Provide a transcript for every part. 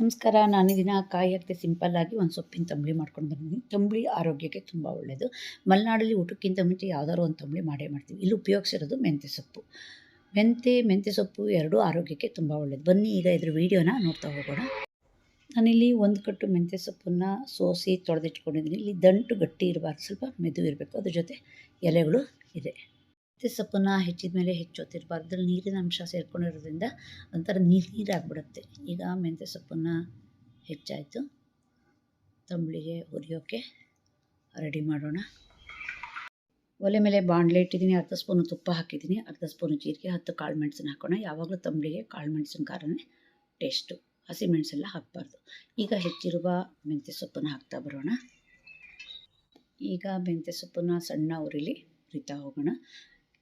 ನಮಸ್ಕಾರ, ನಾನು ದಿನ ಕಾಯಿ ಹಾಕದೆ ಸಿಂಪಲ್ಲಾಗಿ ಒಂದು ಸೊಪ್ಪಿನ ತಂಬಳಿ ಮಾಡ್ಕೊಂಡು ಬಂದಿದ್ದೀನಿ ತಂಬಳಿ ಆರೋಗ್ಯಕ್ಕೆ ತುಂಬ ಒಳ್ಳೆಯದು ಮಲೆನಾಡಲ್ಲಿ ಊಟಕ್ಕಿಂತ ಮುಂಚೆ ಯಾವ್ದಾದ್ರು ಒಂದು ತಂಬಳಿ ಮಾಡೇ ಮಾಡ್ತೀವಿ. ಇಲ್ಲಿ ಉಪಯೋಗಿಸಿರೋದು ಮೆಂತ್ಯ ಸೊಪ್ಪು. ಮೆಂತೆ ಮೆಂತ್ಯ ಸೊಪ್ಪು ಎರಡೂ ಆರೋಗ್ಯಕ್ಕೆ ತುಂಬ ಒಳ್ಳೆಯದು ಬನ್ನಿ ಈಗ ಇದ್ರ ವೀಡಿಯೋನ ನೋಡ್ತಾ ಹೋಗೋಣ. ನಾನಿಲ್ಲಿ ಒಂದು ಕಟ್ಟು ಮೆಂತ್ಯ ಸೊಪ್ಪನ್ನು ಸೋಸಿ ತೊಳೆದಿಟ್ಕೊಂಡಿದ್ದೀನಿ ಇಲ್ಲಿ ದಂಟು ಗಟ್ಟಿ ಇರಬಾರ್ದು. ಸ್ವಲ್ಪ ಮೆದು ಇರಬೇಕು. ಅದ್ರ ಜೊತೆ ಎಲೆಗಳು ಇದೆ. ಮೆಂತ್ಯ ಸೊಪ್ಪನ್ನು ಹೆಚ್ಚಿದ ಮೇಲೆ ಹೆಚ್ಚೋತಿರಬಾರ್ದು. ನೀರಿನ ಅಂಶ ಸೇರ್ಕೊಂಡಿರೋದ್ರಿಂದ ಒಂಥರ ನೀರು ನೀರಾಗ್ಬಿಡುತ್ತೆ. ಈಗ ಮೆಂತ್ಯ ಸೊಪ್ಪನ್ನು ಹೆಚ್ಚಾಯಿತು. ತಂಬಳಿಗೆ ಹುರಿಯೋಕ್ಕೆ ರೆಡಿ ಮಾಡೋಣ. ಒಲೆ ಮೇಲೆ ಬಾಣಲೆ ಇಟ್ಟಿದ್ದೀನಿ. ಅರ್ಧ ಸ್ಪೂನು ತುಪ್ಪ ಹಾಕಿದ್ದೀನಿ. ಅರ್ಧ ಸ್ಪೂನು ಜೀರಿಗೆ, ಹತ್ತು ಕಾಳು ಮೆಣಸನ್ನು ಹಾಕೋಣ. ಯಾವಾಗಲೂ ತಂಬಳಿಗೆ ಕಾಳು ಮೆಣಸಿನ ಖಾರನೇ ಟೇಸ್ಟು. ಹಸಿಮೆಣಸೆಲ್ಲ ಹಾಕಬಾರ್ದು. ಈಗ ಹೆಚ್ಚಿರುವ ಮೆಂತ್ಯ ಸೊಪ್ಪನ್ನು ಹಾಕ್ತಾ ಬರೋಣ. ಈಗ ಮೆಂತ್ಯ ಸೊಪ್ಪನ್ನು ಸಣ್ಣ ಉರಿಲಿ ಹುರಿತಾ ಹೋಗೋಣ.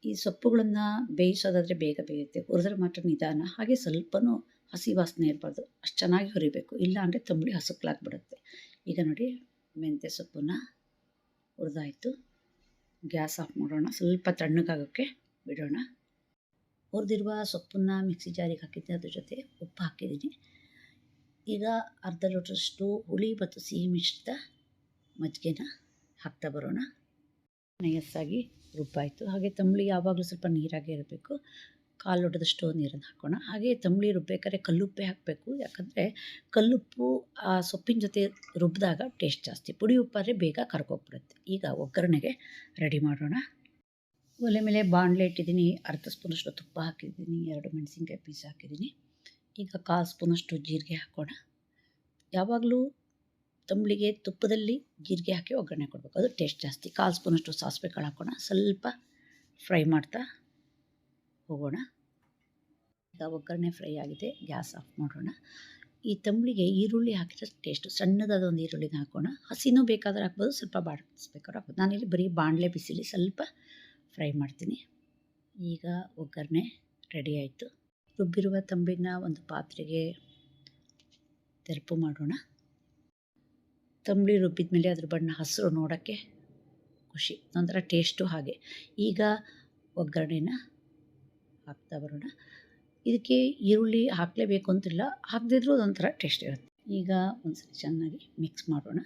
ಈ ಸೊಪ್ಪುಗಳನ್ನು ಬೇಯಿಸೋದಾದರೆ ಬೇಗ ಬೇಯುತ್ತೆ. ಹುರಿದ್ರೆ ಮಾತ್ರ ನಿಧಾನ. ಹಾಗೆ ಸ್ವಲ್ಪನೂ ಹಸಿ ವಾಸನೆ ಇರಬಾರ್ದು. ಅಷ್ಟು ಚೆನ್ನಾಗಿ ಹುರಿಬೇಕು. ಇಲ್ಲ ಅಂದರೆ ತಂಬಳಿ ಹಸುಕ್ಲಾಗ್ಬಿಡುತ್ತೆ ಈಗ ನೋಡಿ, ಮೆಂತ್ಯ ಸೊಪ್ಪನ್ನು ಹುರಿದಾಯಿತು. ಗ್ಯಾಸ್ ಆಫ್ ಮಾಡೋಣ. ಸ್ವಲ್ಪ ತಣ್ಣಗಾಗೋಕ್ಕೆ ಬಿಡೋಣ. ಹುರಿದಿರುವ ಸೊಪ್ಪನ್ನು ಮಿಕ್ಸಿ ಜಾರಿಗೆ ಹಾಕಿದ್ದೆ. ಅದ್ರ ಜೊತೆ ಉಪ್ಪು ಹಾಕಿದ್ದೀನಿ. ಈಗ ಅರ್ಧ ಲೋಟದಷ್ಟು ಹುಳಿ ಮತ್ತು ಸಿಹಿ ಮಿಶ್ರಿತ ಮಜ್ಜಿಗೆನ ಹಾಕ್ತಾ ಬರೋಣ. ನಯಸ್ಸಾಗಿ ರುಬ್ಬಾಯಿತು. ಹಾಗೆ ತಂಬಳಿ ಯಾವಾಗಲೂ ಸ್ವಲ್ಪ ನೀರಾಗೆ ಇರಬೇಕು. ಕಾಲು ಲೋಟದಷ್ಟು ನೀರನ್ನು ಹಾಕೋಣ. ಹಾಗೆ ತಂಬಳಿ ರುಬ್ಬೇಕಾದ್ರೆ ಕಲ್ಲುಪ್ಪೆ ಹಾಕಬೇಕು. ಯಾಕಂದರೆ ಕಲ್ಲುಪ್ಪು ಆ ಸೊಪ್ಪಿನ ಜೊತೆ ರುಬ್ಬಿದಾಗ ಟೇಸ್ಟ್ ಜಾಸ್ತಿ. ಪುಡಿ ಉಪ್ಪಾದರೆ ಬೇಗ ಕರ್ಕೋಗ್ಬಿಡುತ್ತೆ ಈಗ ಒಗ್ಗರಣೆಗೆ ರೆಡಿ ಮಾಡೋಣ. ಒಲೆ ಮೇಲೆ ಬಾಣಲೆ ಇಟ್ಟಿದ್ದೀನಿ. ಅರ್ಧ ಸ್ಪೂನಷ್ಟು ತುಪ್ಪ ಹಾಕಿದ್ದೀನಿ. ಎರಡು ಮೆಣಸಿನ್ಕಾಯಿ ಪೀಸ್ ಹಾಕಿದ್ದೀನಿ. ಈಗ ಕಾಲು ಸ್ಪೂನಷ್ಟು ಜೀರಿಗೆ ಹಾಕೋಣ. ಯಾವಾಗಲೂ ತಂಬಳಿಗೆ ತುಪ್ಪದಲ್ಲಿ ಜೀರಿಗೆ ಹಾಕಿ ಒಗ್ಗರಣೆ ಕೊಡಬೇಕು. ಅದು ಟೇಸ್ಟ್ ಜಾಸ್ತಿ. ಕಾಲು ಸ್ಪೂನಷ್ಟು ಸಾಸಿವೆ ಕಾಳು ಹಾಕೋಣ. ಸ್ವಲ್ಪ ಫ್ರೈ ಮಾಡ್ತಾ ಹೋಗೋಣ. ಈಗ ಒಗ್ಗರಣೆ ಫ್ರೈ ಆಗಿದೆ. ಗ್ಯಾಸ್ ಆಫ್ ಮಾಡೋಣ. ಈ ತಂಬಳಿಗೆ ಈರುಳ್ಳಿ ಹಾಕಿದ್ರೆ ಟೇಸ್ಟು ಸಣ್ಣದಾದ ಒಂದು ಈರುಳ್ಳಿನ ಹಾಕೋಣ. ಹಸಿನೂ ಬೇಕಾದ್ರೆ ಹಾಕ್ಬೋದು, ಸ್ವಲ್ಪ ಬಾಡಿಸ್ಬೇಕಾದ್ರೆ ಹಾಕ್ಬೋದು. ನಾನಿಲ್ಲಿ ಬರೀ ಬಾಣಲೆ ಬಿಸಿಲಿ ಸ್ವಲ್ಪ ಫ್ರೈ ಮಾಡ್ತೀನಿ. ಈಗ ಒಗ್ಗರಣೆ ರೆಡಿ ಆಯಿತು. ರುಬ್ಬಿರುವ ತಂಬಿನ ಒಂದು ಪಾತ್ರೆಗೆ ತೆರಪು ಮಾಡೋಣ. ತಂಬಳಿ ರುಬ್ಬಿದ ಮೇಲೆ ಅದ್ರ ಬಣ್ಣ ಹಸಿರು ನೋಡೋಕ್ಕೆ ಖುಷಿ. ಒಂಥರ ಟೇಸ್ಟು ಹಾಗೆ. ಈಗ ಒಗ್ಗರಣೆನ ಹಾಕ್ತಾ ಬರೋಣ. ಇದಕ್ಕೆ ಈರುಳ್ಳಿ ಹಾಕಲೇಬೇಕು ಅಂತಿಲ್ಲ. ಹಾಕದಿದ್ರೂ ಅದೊಂಥರ ಟೇಸ್ಟ್ ಇರುತ್ತೆ. ಈಗ ಒಂದ್ಸರಿ ಚೆನ್ನಾಗಿ ಮಿಕ್ಸ್ ಮಾಡೋಣ.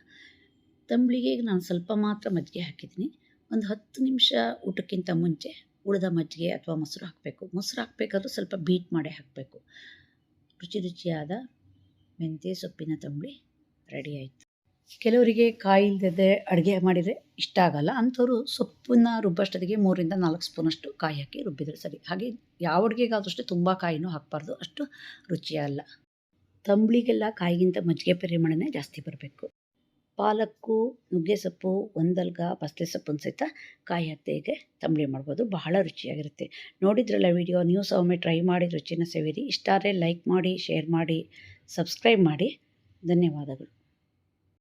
ತಂಬಳಿಗೆ ಈಗ ನಾನು ಸ್ವಲ್ಪ ಮಾತ್ರ ಮಜ್ಜಿಗೆ ಹಾಕಿದ್ದೀನಿ. ಒಂದು ಹತ್ತು ನಿಮಿಷ ಊಟಕ್ಕಿಂತ ಮುಂಚೆ ಉಳಿದ ಮಜ್ಜಿಗೆ ಅಥವಾ ಮೊಸರು ಹಾಕಬೇಕು. ಮೊಸರು ಹಾಕಬೇಕಾದ್ರೂ ಸ್ವಲ್ಪ ಬೀಟ್ ಮಾಡೇ ಹಾಕಬೇಕು. ರುಚಿ ರುಚಿಯಾದ ಮೆಂತ್ಯ ಸೊಪ್ಪಿನ ತಂಬಳಿ ರೆಡಿ ಆಯಿತು. ಕೆಲವರಿಗೆ ಕಾಯಿ ಇಲ್ಲದೆ ಅಡುಗೆ ಮಾಡಿದರೆ ಇಷ್ಟ ಆಗಲ್ಲ. ಅಂಥವ್ರು ಸೊಪ್ಪನ್ನ ರುಬ್ಬಷ್ಟೊತ್ತಿಗೆ ಮೂರಿಂದ ನಾಲ್ಕು ಸ್ಪೂನಷ್ಟು ಕಾಯಿ ಹಾಕಿ ರುಬ್ಬಿದ್ರೆ ಸರಿ. ಹಾಗೆ ಯಾವ ಅಡುಗೆಗಾದ್ರೂ ಅಷ್ಟೇ ತುಂಬ ಕಾಯಿನೂ ಹಾಕಬಾರ್ದು. ಅಷ್ಟು ರುಚಿಯಲ್ಲ. ತಂಬಳಿಗೆಲ್ಲ ಕಾಯಿಗಿಂತ ಮಜ್ಜಿಗೆ ಪರಿಮಾಣನೇ ಜಾಸ್ತಿ ಬರಬೇಕು. ಪಾಲಕ್ಕು ನುಗ್ಗೆ ಸೊಪ್ಪು ಒಂದಲ್ಗ ಬಸಳೆ ಸೊಪ್ಪನ್ನು ಸಹಿತ ಕಾಯಿ ಹತ್ತೆಗೆ ತಂಬಳಿ ಮಾಡ್ಬೋದು. ಬಹಳ ರುಚಿಯಾಗಿರುತ್ತೆ. ನೋಡಿದ್ರಲ್ಲ ವಿಡಿಯೋ? ನೀವು ಸಹ ಒಮ್ಮೆ ಟ್ರೈ ಮಾಡಿ, ರುಚಿನ ಸವಿರಿ. ಇಷ್ಟಾದರೆ ಲೈಕ್ ಮಾಡಿ, ಶೇರ್ ಮಾಡಿ, ಸಬ್ಸ್ಕ್ರೈಬ್ ಮಾಡಿ. ಧನ್ಯವಾದಗಳು.